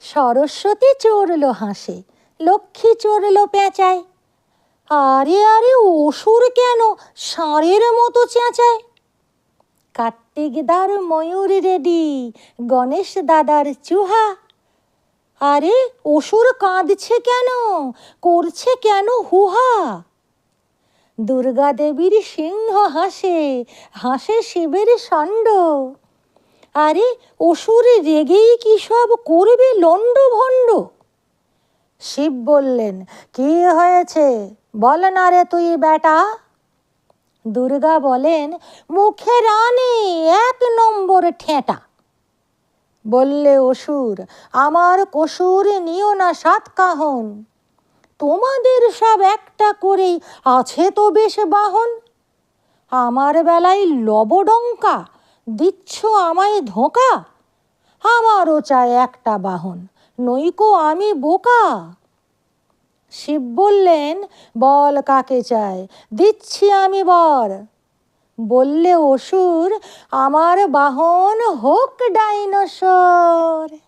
সরস্বতী চড়ল হাসে, লক্ষ্মী চড়ল পেঁচায়। আরে আরে, অসুর কেন ষাঁড়ের মতো চেঁচায়? কার্তিকদার ময়ূর রেডি, গণেশ দাদার চুহা। আরে, অসুর কাঁদছে কেন? করছে কেন হুহা? দুর্গা দেবীর সিংহ হাসে হাসে শিবের ষণ্ড। আরে, অসুর রেগেই কি সব করবে লণ্ড ভণ্ড শিব বললেন, কি হয়েছে? বল না রে তুই বেটা দুর্গা বলেন, মুখে রানী, এক নম্বর ঠেঁটা। বললে অসুর, আমার কসুর নিও না সাত কাহন। তোমাদের সব একটা করেই আছে তো বেশ বাহন। আমার বেলায় লবডঙ্কা দিচ্ছ আমায় ধোঁকা? আমারও চায় একটা বাহন, নইকো আমি বোকা। শিব বললেন, বল কাকে চায়, দিচ্ছি আমি বর। বললে অসুর, আমার বাহন হোক ডাইনোসর।